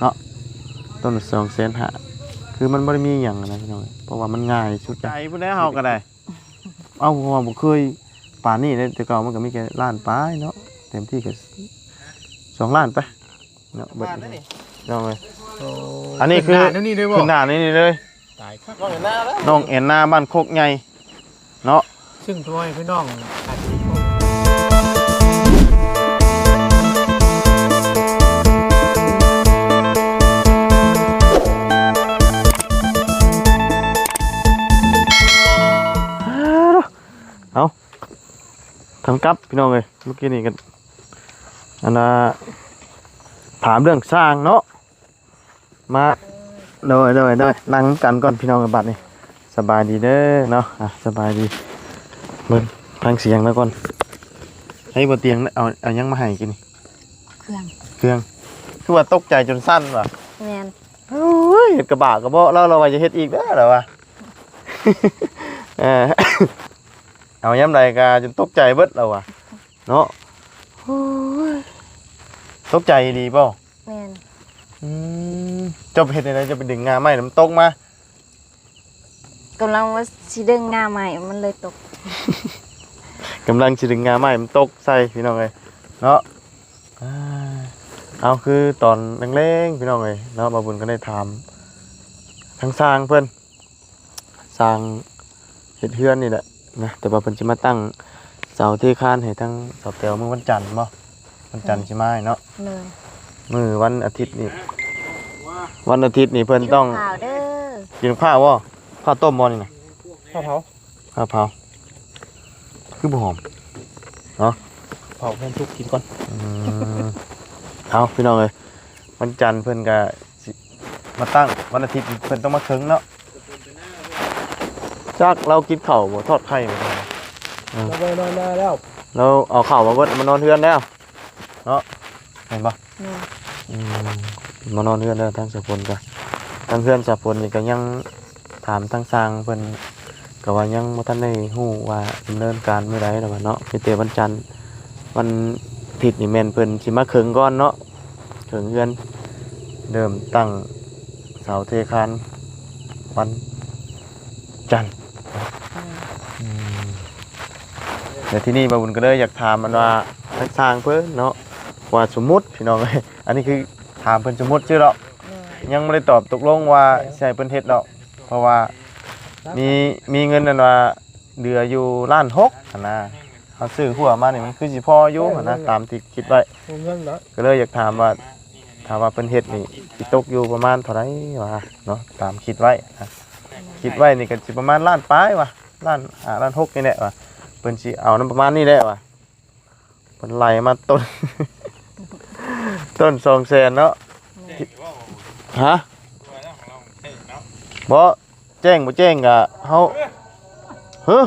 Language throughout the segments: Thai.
เนาะต้นสองแสนหาคือมันบ่ได้มีหยังนะพี่น้องเพราะว่ามันง่ายสุดใจพุ่นแล้วเฮาก็ได้ เอาเพราะว่าบ่เคยป่านนี้เลยแต่เก่ามันก็มีแค่ล้านปลายเนาะเต็มที่ก็สองล้านไปเนาะเบิดน้องเลยอันนี้คือหานี่เลยบ่ขึ้นหน้านี่นี่เลยตายครับน้องแอนนาบ้านโคกใหญ่เนาะซึ่งพ่อให้พี่น้องอาจสิช ทำกับพี่น้องเลยเมื่อกี้นี่กันอันน่ะถามเรื่องสร้างเนาะมาเดยเดยเดยนั่งกันก่อนพี่น้องกันบัดนี่สบายดีเด้อเนาะอะสบายดีเบิ่งฟังเสียงแล้วก่อนให้บนเตียงน่ะเอาเอายังมาให้กินนี่เครื่องเครื่องคือว่าตกใจจนสั้นว่ะแมนโอ้ยเห็ดกระบะกระเบาะแล้วเราว่าจะเฮ็ดอีกได้อเหรอวะเออ เอาย้ำใดกาจนตกใจเบิดเราวะเนาะโอ้ยตกใจดีเปล่าแมนอืมเจะเฮ็ดอะไรจะไปดึงงาไม้น้ำตกมากำลังว่าสิดึงงาใหม่มันเลยตกกำลังสิดึงงาไม้มันตกใส่พี่น้องเลยเนาะอ่าเอาคือตอนแรงๆพี่น้องเลยเนาะบาบุญก็ได้ถามทั้งสร้างเพื่อนสร้างเฮ็ดเฮือนนี่แหละ นะแต่ว่าเพิ่นสิมาตั้งเสาที่คานให้ทั้งเสาเตียวมื้อวันจันทร์บ่วันจันทร์สิมาให้เนาะเลยมื้อวันอาทิตย์นี่วันอาทิตย์นี่เพิ่นต้องข่าวเด้อกินข้าวบ่ข้าวต้มบ่นี่นะข้าวเผาข้าวเผาคือบ่หอมเผาเพิ่นทุกกินก่อนอืมเอาพี่น้องเลยวันจันทร์เพิ่นก็สิมาตั้งวันอาทิตย์เพิ่นต้องมาเคิงเนาะ จักเรากินข้าวบ่ทอดไข่บ่ได้เราไปนอนนาแล้วเราเอาข้าวมาเบิดมานอนเฮือนแล้วเนาะเห็นปะแม่นอืมมานอนเฮือนแล้วทางสะพลก็ทางเฮือนสะพลนี่ก็ยังถามทางสร้างเพิ่นก็ว่ายังบ่ทันได้ฮู้ว่าดำเนินการเมื่อใดแล้วว่าเนาะมีแต่วันจันทร์วันอาทิตย์นี่แม่นเพิ่นสิมาเคิงก่อนเนาะเคิงเฮือนเริ่มตั้งเสาเทคานวันจันทร์ เดี๋ยวที่นี่บาบุญก็เลยอยากถามมันว่าทักทางเพิ่นเนาะว่าสมมุติพี่น้องเอ้ยอันนี้คือถามเพิ่นสมมุติชื่อหรอกเลยยังไม่ได้ตอบตกลงว่าใช่เพิ่นเฮ็ดหรอกเพราะว่ามีมีเงินนั่นว่าเหลืออยู่ล้านหกหั่นนะเขาซื้อหัวมานี่มันคือสิพออยู่หั่นนะตามที่คิดไว้ผมเงินเนาะก็เลยอยากถามว่าถามว่าเพิ่นเฮ็ดนี่สิตกอยู่ประมาณเท่าไหร่วะเนาะตามคิดไว้นะคิดไว้นี่ก็สิประมาณล้านปลายวะล้านอ่าล้านหกนี่แหละวะ เพิ่นสิเอานํประมาณนี้แหละวะเพิ่นไล่มาต้น ต้น2แสนเนาะฮะบ่แจ้งบ่แจ้งก็เฮาเฮ้อ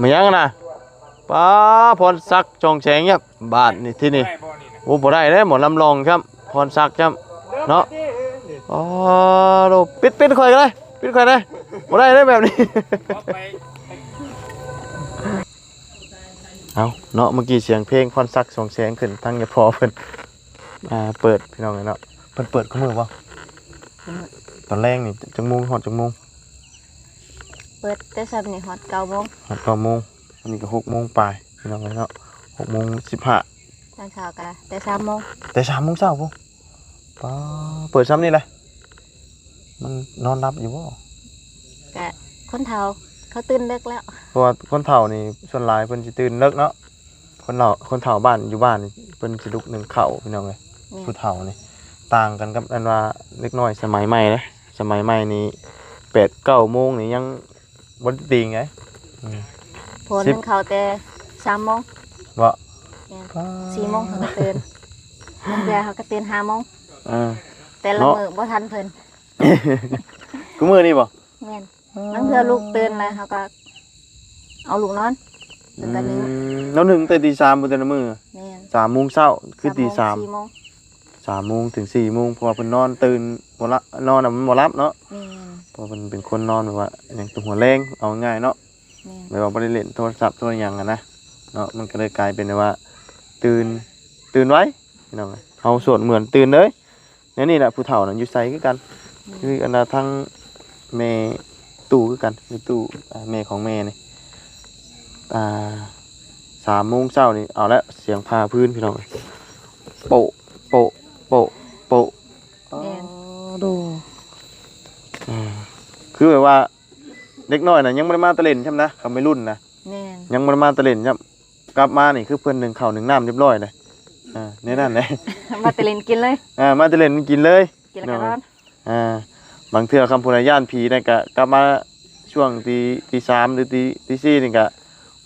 มายังนะป้าพรศักดิ์จงแสงยับบาทนี่ที่นี่โอ้บ่ได้เด้หมอลำลองครับ พรศักดิ์ครับ เนาะอ๋อโลปิดปิดข่อยกันเลยปิดข่อยเลยบ่ได้เด้แบบนี้ เอาเนาะเมื่อกี้เสียงเพลงพรศักดิ์ส่งเสียงขึ้นทั้งยาพอเพิ่นอ่าเปิดพี่น้องเลยเนาะเพิ่นเปิดข้อมือบ่ตอนแรกนี่จังมุงฮอดจังมุงเปิดแต่ซับนี่ฮอตเก้าโมงฮอดเก้าโมงอันนี้ก็หกโมงปลายพี่น้องเลยเนาะหกโมงสิบห้าตอนเช้าก็แต่สามโมงแต่สามโมงเช้าพุ่ป้าเปิดซ้ำนี่เลยมันนอนรับอยู่บ่ก็คนเฒ่าเขาตื่นเลิกแล้ว เพราะว่าคนเฒ่านี่ส่วนหลายเพิ่นสิตื่นเลิกเนาะคนเฒ่าคนเฒ่าบ้านอยู่บ้านนี่เพิ่นสิลุกหนึ่งข้าวพี่น้องเอ้ยแม่นผู้เฒ่านี่ต่างกันกับอันว่าเล็กน้อยสมัยใหม่เลยสมัยใหม่นี่แปดเก้าโมงนี่ยังบ่ได้ตีไงอืมผลสิบนึงเขาแต่สามโมงว่าแม่นสี่โมงเขาก็ตื่นบางเดือเขาก็ตื่นห้าโมงเออแต่ละเนาะ มื้อบ่ทันเพิ่นกูมือนี่บ่แม่นบางเทื่อลูกตื่นแล้วเขาก็ เอาลูกนอนอืแล้วก็นิ้วมแล้วหนึ่งแต่ตีสามบ่แต่ละมื้อแม่นสามโมงเช้าคือตีสามสี่โมงสามโมงถึงสี่โมงเพราะว่าเพิ่นนอนตื่นบ่ละนอนน่ะมันบ่รับเนาะแม่นเพราะมันเป็นคนนอนแบบว่าอย่างตัวหัวแรงเอาง่ายเนาะแม่นไม่ว่าบ่ได้เล่นโทรศัพท์ตัวอย่างอะนะเนาะมันก็เลยกลายเป็นว่า ตื่นตื่นไว้พี่น้องเอ้ยเฮาสวดเหมือนตื่นเลยเนี่ยนี่แหละผู้เฒ่าน่ะอยู่ไสคือกัน คืออันน่ะทั้งแม่ตู่คือกันมีตู่อ่าแม่ของแม่นี่ อ่าสามโมงเช้านี่เอาละเสียงพาพื้นพี่น้องเอ้ยโปะโปะโปะโปะแม่นดูอ่าคือแบบว่าเด็กน้อยน่ะยังบ่ได้มาตะเล่นใช่ไหมนะเขาไม่รุ่นนะแม่นยังบ่ได้มาตะเล่นครับกลับมานี่คือเพิ่นหนึ่งข้าวหนึ่งน้ำเรียบร้อยเลยอ่าในนั่นเลยมาแตะเลนกินเลยอ่ามาตะเล่นกินเลยกินแล้วก็ร้อนอ่าบางเทื่อคำพูดย่านผีนี่ก็กลับมาช่วงตีตีสามหรือตีตีสี่นี่ก็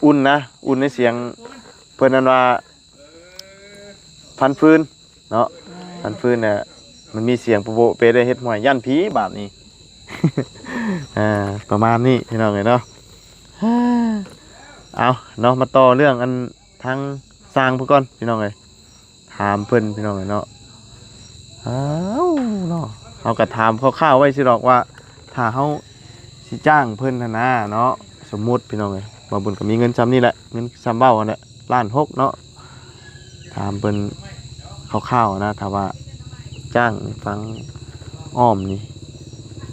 อุ่นนะ อุ่นในเสียงเพิ่นนั้นว่าพันฟืนเนาะพันฟืนน่ะมันมีเสียงโปะโปะเปได้เฮ็ดหวยย่านผีบาดนี้อ่าประมาณนี้พี่น้องเอ้ยเนาะเอาเนาะมาต่อเรื่องอันทางสร้างเพื่อก่อนพี่น้องเลยถามเพิ่นพี่น้องเลยเนาะเอาเนาะเขาก็ถามคร่าวๆไว้สิดอกว่าถ้าเขาสิจ้างเพิ่นน่ะนะเนาะสมมุติพี่น้องเลย ว่าบุญก็มีเงินซ้ำนี่แหละเงินซ้ำเบ้าอันเนี้ยล้านหกเนาะถามเพิ่นคร่าวๆนะถ้าว่าจ้างฟังอ้อมนี่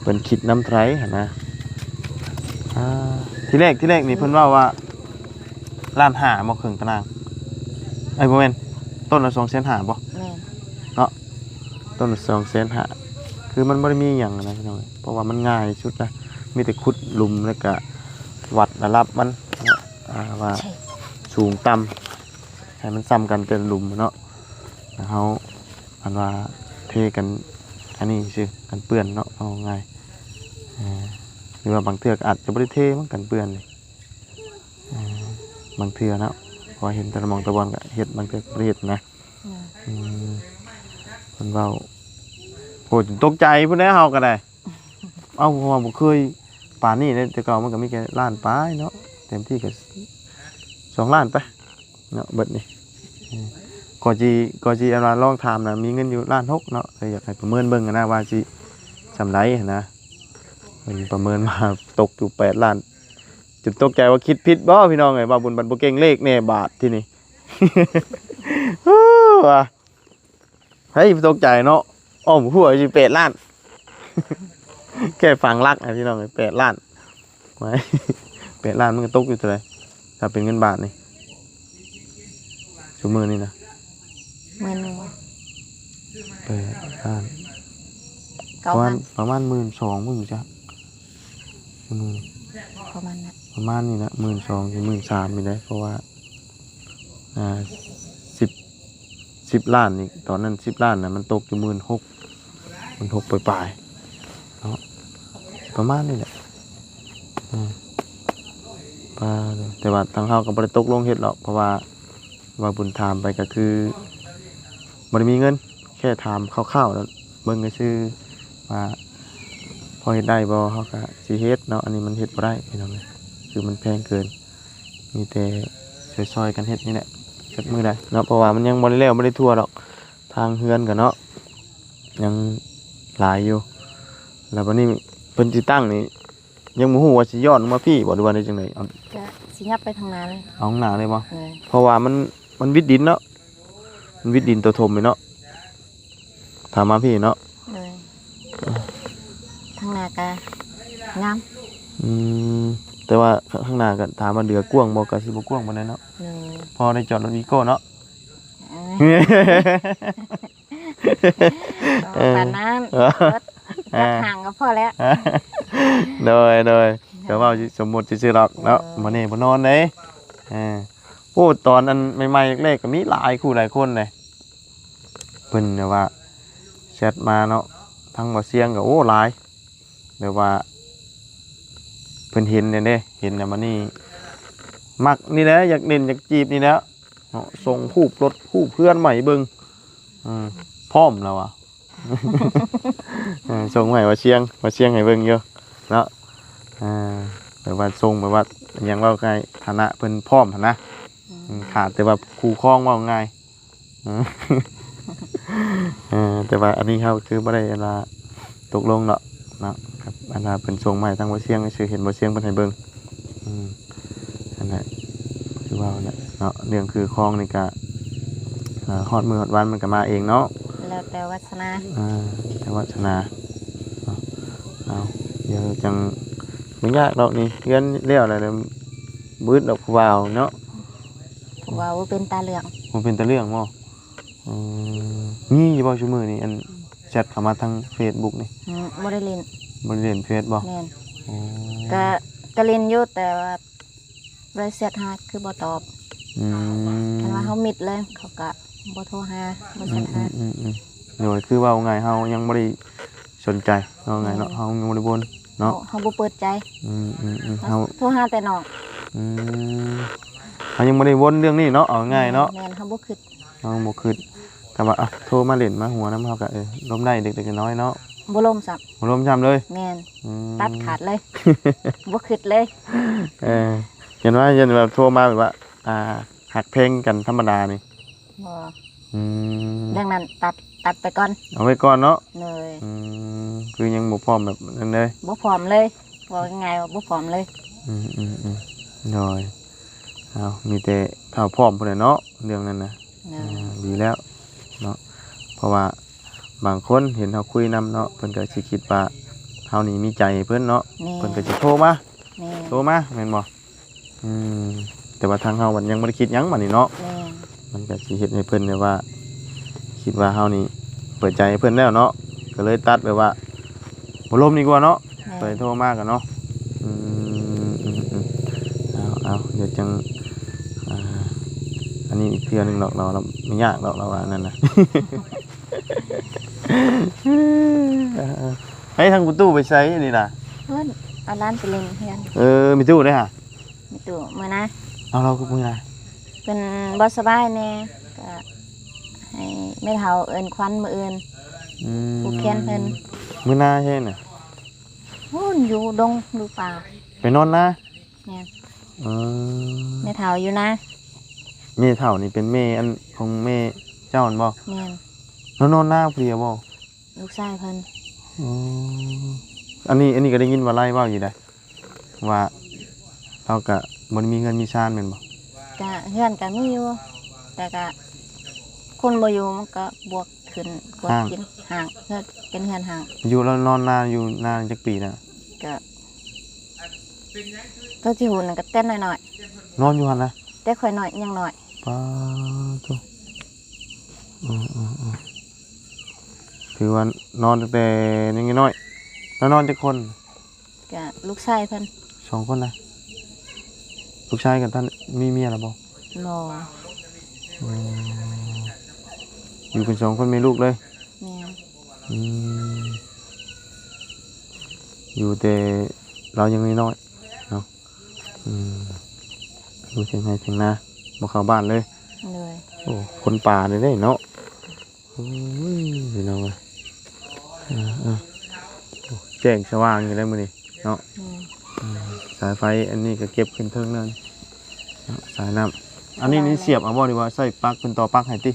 เพิ่นคิดน้ำไทรหั่นนะอ่าที่แรกที่แรกนี่เพิ่นว่าว่าล้านหาบ่ครึ่งตารางไอ้ยบ่แม่นต้นละ2แสนหาบ่แม่นต้นละ2แสนหาคือมันบ่ได้มีหยังนะพี่น้องเพราะว่ามันง่ายสุดนะมีแต่ขุดหลุมแล้วก็ วัดระดับมันเนาะอ่าว่าใช่สูงต่ำให้มันซ้ำกันเป็นหลุมเนาะแล้วเฮาอันว่าเทกันอันนี้ซื่อกันเปื้อนเนาะเอาง่ายอ่าหรือว่าบางเทื่อก็อาจจะบ่ได้เทมันกันเปื้อนเลยอ่าบางเทื่อเนาะพอเห็นแตะมองตะบอนก็เฮ็ดบางเทื่อก็บ่ได้เฮ็ดนะอืมอืมมันเว้าโหจนตกใจพุ่นแน่เฮาก็ได้ เอ้าเพราะว่าบ่เคย ป่านนี้เด้แต่เก่ามันก็มีแค่ล้านปลายเนาะเต็มที่ก็สองล้านไปเนาะเบิดนี่อืมก็จีก็จีอันว่าลองถามนะมีเงินอยู่ล้านหกเนาะเลยอยากให้ประเมินเบิ่งนะว่าสิสำไรนะมันประเมินมาตกอยู่แปดล้านจุดตกใจว่าคิดผิดบ่พี่น้องไงว่าบุญบันบ่เก่งเลขแน่บาทที่นี่เฮ้ยตกใจเนาะอ้อมหัวสิแปดล้าน แค่ฟังลักนะพี่น้องแปดล้านไว้แปดล้านมันก็ตกอยู่เท่าไหร่ถ้าเป็นเงินบาทนี่ชั่วมือนี่นะหมื่นหนึ่งแปดล้านเก้าประมาพัณนประมาณหมื่นสองมึงจ้ะอืมประมาณนั้นประมาณนี้นะหมื่นสองถึงหมื่นสามนี่ได้เพราะว่าอ่าสิบสิบล้านนี่ตอนนั้นสิบล้านนะมันตกอยู่หมื่นหกหมื่นหกปลายๆเนาะ ประมาณนี้แหละปลาแต่ว่าทางเฮาก็บ่ได้ตกลงเฮ็ดหรอกเพราะว่าว่าบุญถามไปก็คือบ่ได้มีเงิน แค่ถามคร่าวๆแล้วเบิ่งก็ซื่อว่าพอเฮ็ดได้บ่เฮาก็สิเฮ็ดเนาะอันนี้มันเฮ็ดบ่ได้พี่น้องคือมันแพงเกิน มีแต่ซอยๆกันเฮ็ดนี่แหละจักมือได้เนาะเพราะว่ามันยังบ่ได้แล้วบ่ได้ทั่วหรอกทางเฮือนกันเนาะยังหลายอยู่แล้ววันนี้ เพิ่นสิตั้งนี่ยังบ่ฮู้ว่าสิย้อนลงมาพี่บ่หรือว่าได้จังไดเอาจะสิยับไปทางนั้นเลยเอาข้างหน้าเลยบ่เลยเพราะว่ามันมันวิดดินเนาะมันวิดดินตัวทมเลยเนาะถามมาพี่เนาะเลยทางหน้ากะงามอืมแต่ว่าข้างหน้าก็ถามว่าเดือกว้างบ่ก็สิบ่กว้างปานใดเนาะเลยพอได้จอดรถวีโก้เนาะ เอ้ยปานนั้นเออรถ จักห่างก็พอแล้ว โดยโดยก็เว่าสมมุติซื่อๆหรอกเนาะเออมื้อนี้บ่นอนเด้อ่าโอ้ตอนอันใหม่ๆแรกๆก็มีหลายคู่หลายคนเลยเพิ่นเนี่ยว่าแชทมาเนาะทั้งว่าเสียงก็โอ้หลายแบบว่าเพิ่นเห็นเนี่ยเด้เห็นแล้วมันนี่มักนี่แหละอยากเล่นอยากจีบนี่แหละเนาะส่งผู้รถผู้เพื่อนใหม่เบิ่งอืมพร้อมแล้วอะเออ ส่งใหม่ว่าเชียงว่าเชียงให้เบิ่งอยู่เนาะอ่าแบบว่าส่งแบบว่าอยังว่าไงฐานะเพิ่นพร้อมหั้นนะอืมขาดแต่ว่าครูคล้องว่าง่ายอืมเออแต่ว่าอันนี้เขาคือบ่ได้อันว่าตกลงเนาะเนาะครับอันว่าเพิ่นส่งมาใหม่ทางบ่เชียงชื่อเห็นบ่เชียงเพิ่นให้เบิ่งอืมอันนั้นคือว่าเนี่ยเนาะเรื่องคือคล้องนี่ก็อ่าฮอดมือฮอดวันมันก็มาเองเนาะ แล้วแต่วัฒนาอ่าแต่ว่าชนะเอาเอาเดี๋ยวจังไม่ยากดอกนี่เรียนเลี้ยวอะไรเลยบืดดอกผู้บ่าวเนาะเพราะว่าบ่เป็นตาเหลืองมันเป็นแต่เรื่องบ่อืมนี่อยู่บ่ชั่วมือนี่อันแชทเข้ามาทาง Facebook นี่อืมบ่ได้เล่นบ่ได้เล่นเฟซบ่แม่นอ๋อก็ก็เล่นอยู่แต่ว่าบริษัทหาคือบ่ตอบอืมคันว่าเฮามิดเลยเขาก็ บ่โทรหาบ่อืเซ็มนอืหามอืมอืมโดยคือว่าไงเฮายังบ่ได้สนใจเฮาไงเนาะเฮายังบ่ได้บนเนาะเฮาบ่เปิดใจอืมอืมอืมเฮาโทรหาแต่น้องอืมเฮายังบ่ได้วนเรื่องนี้เนาะเอาง่ายเนาะแม่นเฮาบ่คิดเฮาบ่คิดก็ว่าอะโทรมาเล่นมาหัวน้ำเฮาก็เออล้มได้เด็กๆน้อยๆเนาะบ่ล่มซับบ่ล้มช้ำเลยแม่นอืมตัดขาดเลยบ่คิดเลยเออเห็นว่าเห็นแบบโทรมาแบบว่าอ่าหักเพลงกันธรรมดานี่ บ่อืมดังนั้นตัดตัดไปก่อนเอาไว้ก่อนเนาะเลยอืมคือยังบ่พร้อมแบบนั้นเลยบ่พร้อมเลยว่าง่ายๆว่าบ่พร้อมเลยอืมอืมอืมหน่อยเอามีแต่เท่าพร้อมพุ่นแหละเนาะเรื่องนั้นนะเนอ่อะาดีแล้วเนาะเพราะว่าบางคนเห็นเฮาคุยนํเนาะเพิ่นก็สิคิดว่าเฮานี่มีใจให้เพิ่นเนาะแม่เพิ่นก็สิโทรมาแม่โทรมาแม่นบ่อืมแต่ว่าทางเฮามันยังบ่ได้คิดหยังบัดนี้เนาะแม่มันก็สิเฮ็ดให้เพิ่นแบบว่า คิดว่าเฮานี่เปิดใจให้เพิ่นแล้วเนาะก็เลยตัดแบบว่าบ่ลมดีกว่าเนาะแม่ไปโทรมากันเนาะอืมอืมอืมเอาเอาเดี๋ยวจังอ่าอันนี้อีกเทื่อหนึงดอกเราเราไม่ยากดอกเราว่านั่นน่ะ ให้ทางประตูไปใช้อันนี่ล่ะ เพิ่นเอาร้านไปเล่นเพื่อนเออมีตู้ด้วยฮะ มีตู้มื้อนะเอาเราก็มือนะ เป็นบ่สบายแน่ก็ให้แม่เฒ่าเอิ้นควันมื้ออื่นอืมผู้เขียนเพิ่นมือหน้าใช่น่ะฮู้นอยู่ดงดูป่าไปนอนนะแม่นเออแม่เฒ่าอยู่นะเมเท่านี่เป็นเมอันของเมเจ้าอันบ่แม่นแล้วนอนหน้าเพลียบ่ลูกชายเพิ่นอืมอันนี้อันนี้ก็ได้ยินว่าไล่เว่าอยู่ได้ว่าเราก็บ่ได้มีเงินมีชานแม่นบ่ ก็เฮือนก็มีอยู่ แต่ก็คนบ่อยู่มันก็บวกขึ้นกวดกินห่างเฮือนเป็นเฮือนห่าง อยู่แล้วนอนนานอยู่นานจักปีนะก็ตัวที่หูนั่นก็เต้นหน่อยนอนอยู่หั่นนะๆแต่ค่อยหน่อยยังหน่อยป้าตุอืมอืมอืมถือว่านอนตั้งแต่ยังน้อยแล้วนอนจักคน ก็ลูกชายเพิ่นสองคนนะลูกชายกับท่าน มีเมียแล้วบ่รออืมอยู่เป็นสองคนมีลูกเลยแม่อืมอยู่แต่เรายังน้อยๆเนาะอืมอยู่เชียงไฮ้เชียงนาบ่เข้าบ้านเลย เลยโอ้คนป่าเลยได้เนาะโอ้ยพี่น้องเอ้ยอ่าอ่าโอ้แจ้งสว่างอยู่ได้มื้อนี้เนาะอืมอืมสายไฟอันนี้ก็เก็บขึ้นเทิงนั่นเนาะ สายน้ำอันนี้นี่เสียบเอาบ่ดีว่าใส่ปลั๊กเป็นต่อปลั๊กให้ติ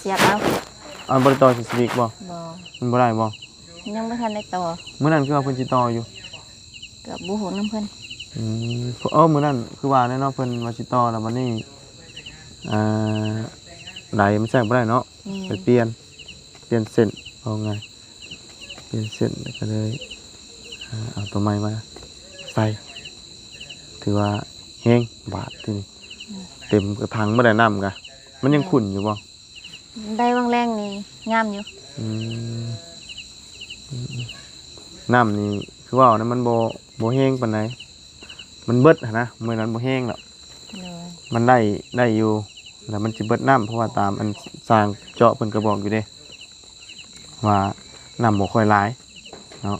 เสียบเอาเอาบ่ได้ต่อสวิกบ่บ่มันบ่ได้บ่ยังบ่ทันได้ต่อมื้อนั้นคือว่าเพิ่นสิต่ออยู่กับบ่ฮู้นํเพิ่นอืมเออมื้อนั้นคือว่าแน่เนาะเพิ่นว่าสิต่อแล้ววันนี้อ่าไดมันใช้บ่ได้เนาะแม่ไปเปลี่ยนเปลี่ยนเส้นเอาไงเปลี่ยนเส้นแล้วก็เลยอ่าเอาตัวใหม่มาใส่ถือว่า แห้งบาดทีนี้เต็มกระถังบ่ได้น้ำกะมันยังขุ่นอยู่บ่ได้บางแรงนี่งามอยู่อืมอืมน้ำนี่คือว่านะมันบ่บ่แห้งปานใดมันเบิดหั้นนะมื้อนั้นบ่แห้งหรอกเลยมันได้ได้อยู่แต่มันสิเบิดน้ำเพราะว่าตามอันสร้างเจาะเพิ่นก็บอกอยู่เด้ ว่าน้ำบ่ค่อยหลายเนาะ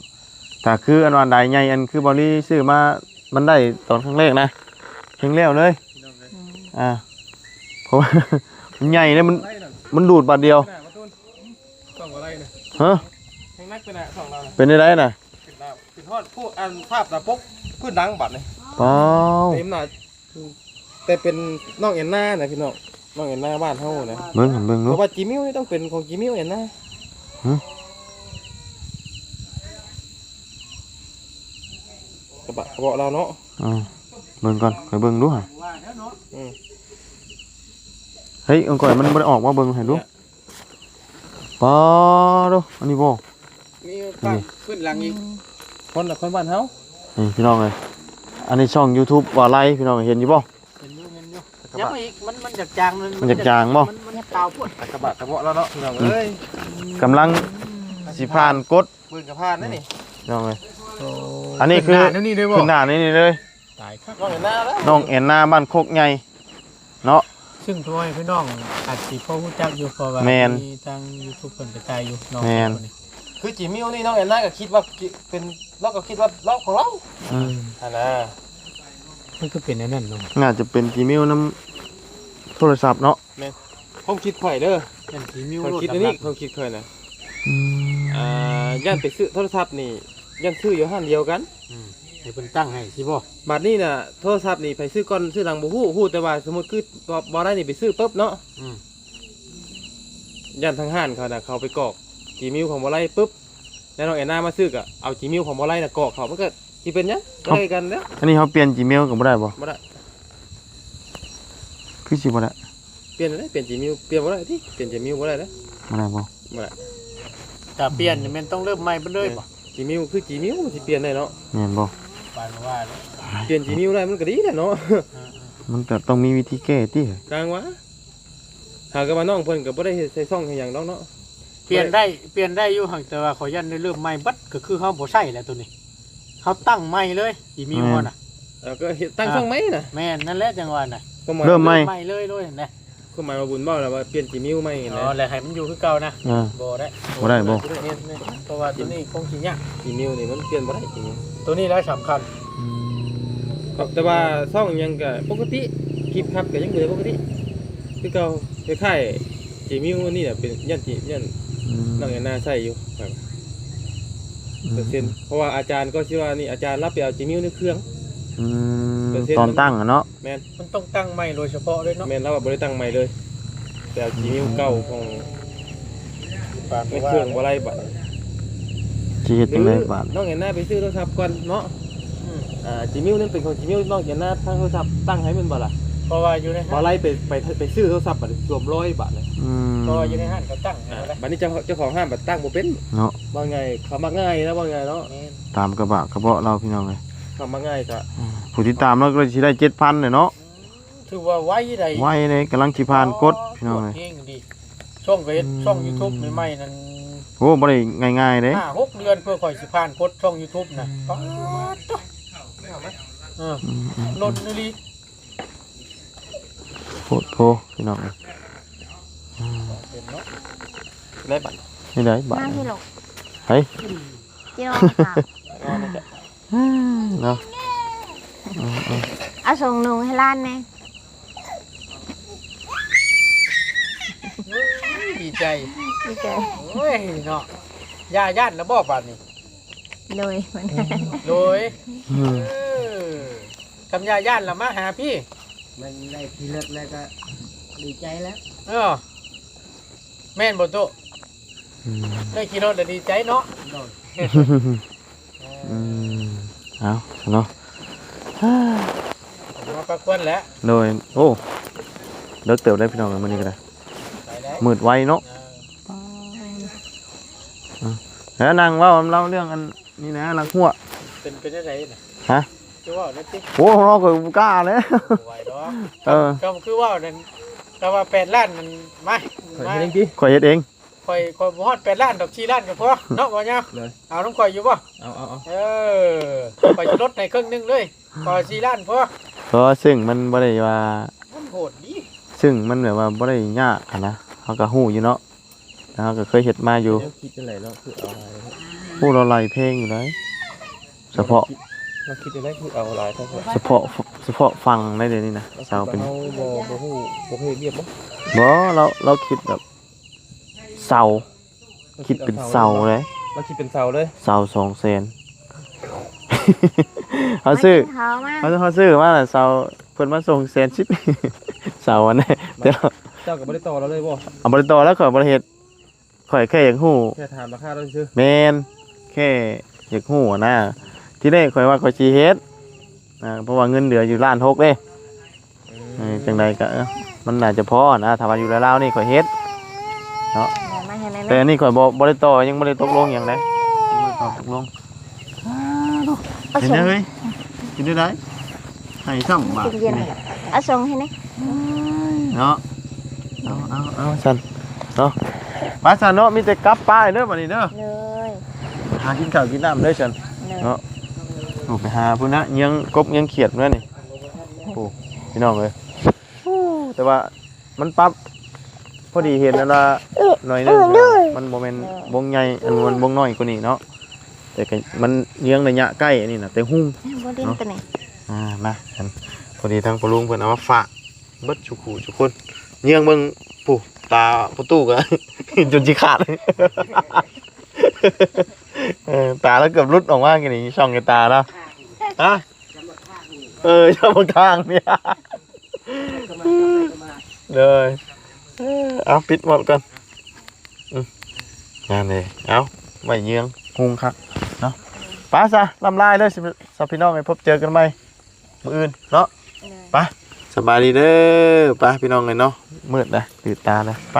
แต่คืออันวันใดใหญ่อันคือบอลี่ซื้อมามันได้ตอนครั้งแรกนะ เพียงแล้วเลยอืมอ่าเพราะว่า มันใหญ่เลยมันมันดูดบาทเดียวหน้ามาต้นสองอะไรเนี่ยฮะแห้งนักเป็นหน้าสองเราน่ะเป็นได้ไดน่ะเป็นหน้าเป็นทอดพูดอันภาพตาปกพื้นดังบัดเลยเปล่าเต็มหน้าแต่เป็นน้องเอ็นหน้านะพี่น้องน้องเอ็นหน้าบ้านเฮานะเบิ่งหันเบิ่งเพดูราะว่าจิมิวนี่ต้องเป็นของจิมิวเอ็นหน้าฮะกระบะกระบะเราเนาะอ่า เบิ่งก่อนคอยเบิ่งดูฮะอืมอเฮ้ยเอาก่อนมันบ่ได้ออกมาเบิ่งให้ดูปอดูอันนี้บ่มีปั้นขึ้นหลังอีกคนละคนบ้านเฮานี่พี่น้องเอ้ยอันนี้ช่อง YouTube ว่าไรพี่น้องเห็นอยู่บ่เห็นอยู่เห็นอยู่ยับมาอีกมันมันจากจางมันจากจางบ่มันมันเปล่าพวดตะกระบะกระเบาะแล้วเนาะพี่น้องเอ้ยกำลังสิผ่านกดปืนกระพานนั่นนี่พี่น้องเอ้ยอันนี้คือขึ้นหานี่ด้วยบ่ขึ้นหน้านี่นี่เลยตายครับน้องเห็นหน้าแล้วน้องแอนนาบ้านโคกใหญ่เนาะ ซึ่งพ่อให้พี่น้องอาจสิพ่อรู้จักอยู่เพราะว่าแม่น มีทาง YouTube เพิ่นกระจายอยู่น้องแม่นคนนี้คือจีมิวนี่น้องเห็นหน้าก็คิดว่าเป็นเราก็คิดว่าเราของเราอืมอันน่ะมันก็เป็นอันนั้นเนาะน่าจะเป็นจีมิวน้ำโทรศัพท์เนาะผมคิดข่อยเด้อยันสีมิวผมโลคิดอันนี้ผมคิดข่อยนะอืมอ่าย่านไปซื้อโทรศัพท์นี่ย่านซื้ออยู่ห้านเดียวกันอืม ให้เพิ่นตั้งให้สิบ่บัดนี้น่ะโทรศัพท์นี่ไปซื้อก่อนซื้อหลังบ่ฮู้ฮู้แต่ว่าสมมุติคือบ่บ่ได้นี่ไปซื้อปุ๊บเนาะอืมย่านทางห้านเขาน่ะเขาไปกรอกจีมิวของบ่ไล่ปุ๊บแล้วน้องแอนนามาซื้อก็เอาจีมิวของบ่ไล่น่ะกรอกเขามันก็สิเป็นหยังบ่ได้กันเด้ออันนี้เขาเปลี่ยนจีเมลก็บ่ได้บ่บ่ได้คือสิบ่ได้เปลี่ยนได้เปลี่ยนจีมิวเปลี่ยนบ่ได้ที่เปลี่ยนจีมิวบ่ได้เด้อบ่ได้บ่บ่ได้ถ้าเปลี่ยนนี่มันต้องเริ่มใหม่เบิดเลยบ่จีมิวคือจีมิวสิเปลี่ยนได้เนาะแม่นบ่ ปานว่าเลยเปลี่ยนจีมิวได้มันก็ดีแหละเนาะอ่ามันก็ต้องมีวิธีแก้ติกลางวะหากกับว่าน้องเพิ่นก็บ่ได้เฮ็ดใส่ซ่องให้หยังดอกเนาะๆเปลี่ยนได้เปลี่ยนได้อยู่หั่นแต่ว่าขอยันได้เริ่มใหม่เบัดก็คือเฮาบ่ใช้แล้วตัวนี้เขาตั้งใหม่เลยสีมิวอะน่ะเออก็เฮ็ดตั้งซ่องไหมน่ะแม่นนั่นแหละจังหวะน่ะความหายเริ่มใหม่ ใหม่เลยเลยนะ ความหมายว่าบุญบ่แล้วว่าเปลี่ยนจีมิวไหมอ๋นะอแล้วให้มันอยู่คือเก่านะอ่า บ่ได้บ่ได้บ่ เนี่ยเนี่ยเพราะว่าตัวนี้คงสิยากจีมิวนี่มันเปลี่ยนบ่ได้จีมิวตัวนี้แล้วสำคัญอืมครับแต่ว่าซ่องยังก็ปกติคลิปครับก็ยังเหลือปกติคือเก่าคล้ายๆจีมิวนี่น่ะเป็นยันจียันอืมน้องแอนนาใช้อยู่ครับเปอร์เซ็นต์เพราะว่าอาจารย์ก็ชื่อว่านี่อาจารย์รับไปเอาจีมิวในเครื่อง อืมเปอร์เซ็น ต์ตอนตั้งอะเนาะแม่นมันต้องตั้งใหม่โดยเฉพาะเลยเนาะแม่นเราบ่ได้ตั้งใหม่เลย แต่เอาจีมิวเก่าของปานในว่าเครื่องบ่ไรบัดสิเฮ็ดจังไดบาดน้องแอนนาไปซื้อโทรศัพท์ก่อนเนาะอืมอ่าจีมิวนั่นเป็นของจีมิวน้องแอนนาทางโทรศัพท์ตั้งให้มันบ่ล่ะเพราะว่าอยู่ในพอห้างไล่ไปไปไปซื้อโทรศัพท์บัดรวมร้อยบาทเลยอืมเพราะว่าอยู่ในห้างเขาตั้งให้อ่าแล้วบัดนี้เจ้าเจ้าของห้างบัดตั้งบ่เป็นเนาะว่าไงเขามักง่ายนะว่าไงเนาะแม่นตามกระบะกระเบาะเราพี่น้องเลย เขามักง่ายก็อืมผู้ที่ตามเราก็สิได้7,000เลยเนาะถือว่าไว้ใดไว้เลยกำลังสิผ่านกดพี่น้องเลยกดเองดีช่องเฟซอืมช่อง YouTube ใหม่ๆนั้นโอ้บ่ได้ง่ายๆเด้ห้าหกเดือนเพื่อข่อยสิผ่านกดช่อง YouTube นะป๊าดจ้ะเอออืมอืมลนนี่ลีโพดโพพี่น้องเลยอืมเป็นเนาะได้บัตรนี่ได้บามาทที่หลกเฮ้ยที่เราค่ะอ๋อนี่ก็ เนาะอืมอืมเอาส่งหนูให้ร้านแน่ดีใจดีใจโอ้ยเนาะยาย่านแล้วบ่บาดนี้เลยเหมือนกันโดยอืมเออคำยาย่านละมาหาพี่ มันได้ทีเลิศแล้วก็ดีใจแล้วเออแม่นบ่โตะอืมได้ขี่รถแล้วดีใจเนาะโดนอืม เอาเนาะมาประกวนแล้วโดยโอ้เลิกเติบได้พี่น้องกันมื้อนี้ก็ได้ไปได้มืดไวเนาะเออแล้วนางเว่าเล่าเรื่องอันนี้นะลักหัวเป็นเป็นจังไดน่ะฮะคือว่านั่นติโอ้เราก็บ่กล้าเลยไหวดอกเออก็คือว่านั่นก็ว่า8ล้านมันมาขอมาให้ได้กี่ข่อยเฮ็ดเอง ข่อยข่อยบ่ฮอด8ล้านดอก4ล้านก็พอเนาะบ่ยาวเลย เอาน้ำข่อยอยู่บ่เอาเอาเอาเออข่อยจะลดให้ครึ่งหนึงเลยข่อย4ล้านพอเพราะว่าซึ่งมันบ่ได้ว่ามันโหดดีซึ่งมันแบบว่าบ่ได้ยากอะนะเขาก็ฮู้อยู่เนาะแล้วเขาก็เคยเฮ็ดมาอยู่เดี๋ยวคิดอะไรเนาะคือเอาอะไรเนาะฮู้เราไล่เพลงอยู่เลยเฉพาะเราคิดอะไรคือเอาอะไรเฉพาะเฉพาะเฉพาะฟังได้เดี๋ยวนี้นะสาวเป็น เอาบ่บ่ฮู้บ่เคยเรียบบ่บ่เราเราคิดแบบ เสาคิดเป็นเสาเลยเราคิดเป็นเสาเลยเสาสองเซนเขาซื้อมกินเขาวมาเขาเขาซื้อมาน่ะเสาเพิ่นมาส่งแสนชิปเสาอันนี้เดี๋ยวเจ้าก็บ่ได้ต่อเราเลยบ่เอาบริตอแล้วข่อยบริเฮ็ดข่อยแค่อยากฮู้แค่ถามราคาเราซื่อแมนแค่อยากฮู้อะนะที่แรกข่อยว่าข่อยสิเฮ็ดอ่าเพราะว่าเงินเหลืออยู่ล้านหกเด้อืมเออจังใดก็เออมันน่าจะพอนะถ้าว่าอยู่แล้วๆนี่ข่อยเฮ็ดเดี๋ยวมาให้ แม่แต่อันนี่ข่อยบ่บ่ได้ต่อยังบ่ได้ตกลงหยังไดยังบ่ได้ตอบตกลงเอาเห็นส่งได้เฮ้ยกินได้ไดให้ช่องบาทกินเย็นเอาส่งให้นะเนาะเอาเอาเอาซั่นเนาะไปซั่นเนาะมีแต่กลับป้ายเด้อบัดนี้เด้อเลยหากินข้าวกินน้ำเด้อซั่นเลยเนาะโอ้ไปหาพุ่นนะยังกบยังเขียดนั่นนี่โอ้พี่น้องเลยแต่ว่ามันปรับพ อดีเห็นแล้วละหน่อยนึงมันโมเมนวงใหญ่อันมันวงน้อยกว่านี้เนาะแต่ก็มันเลี้ยงระยะใกล้อันนี้นะแต่หุ้งบ่เล่นตัวนี้อ่ามากันพอดีทางปลุงเพิ่นเอามาฝากเบิดชุกหูทุกคนเยี่ยงเบิ่งปู่ตาประตูก็จนสิขาดเออตาแล้วเกือบรุดออกมากันนี่ช่องในตาแล้วฮะเออช่องทางเนี่ยเลย เออเอาปิดหมดกันอืมงานเลยเอาไม่เยื้องหุงครับเนาะไป้าซะลำลายเลยสิสับพี่น้องไปพบเจอกันไหมมืออื่นเนาะเลยสบายดีเด้อไป้าพี่น้องเลยเนาะมืดนะตื่นตาเลยไป